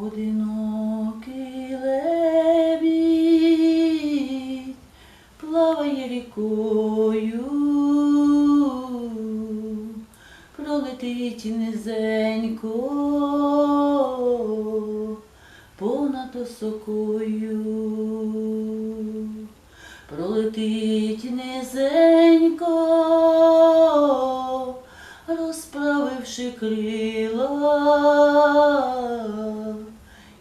Одинокий лебідь плаває рікою, пролетить низенько понад осокою, пролетить низенько, розправивши крила,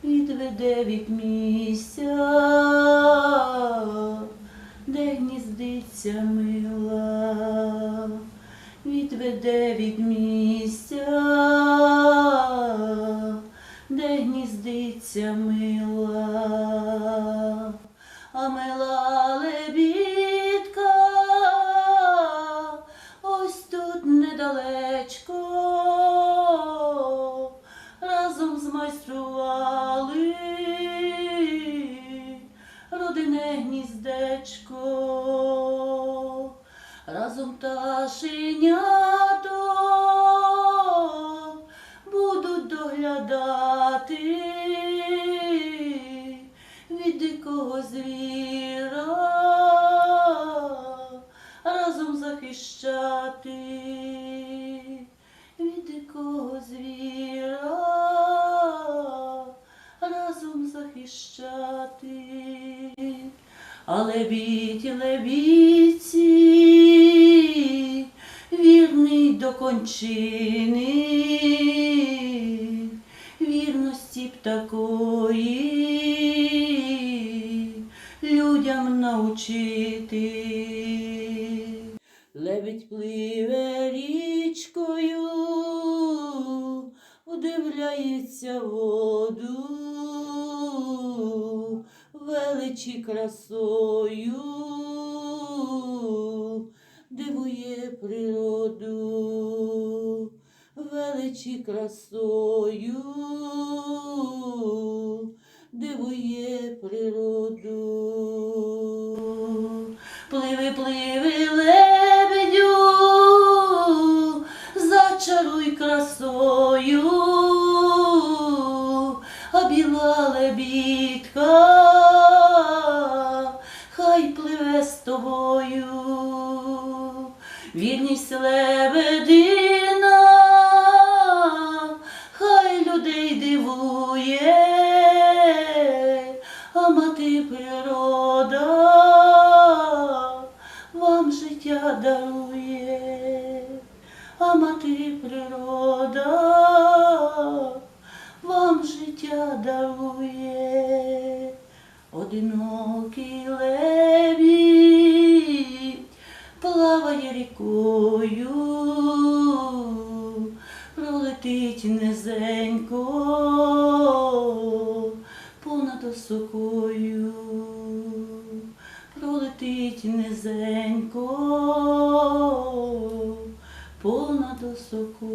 відведе від місця, де гніздиться мила, відведе від місця, де гніздиться мила, а мила лебідка, ось тут недалечко, гніздечко, разом пташенято будуть доглядати від дикого звіра, разом захищати від дикого звіра, А лебідь, лебідці, вірний до кончини, вірності б такої людям научити. Лебідь пливе річкою, удивляється воду, величі красою, дивує природу, величі красою, дивує природу. Пливи, пливи, лебедю, зачаруй красою, а біла лебідка, тобою, вірність лебедина, хай людей дивує, а мати природа вам життя дарує, а мати природа вам життя дарує, понад осокою, пролетить низенько понад осокою.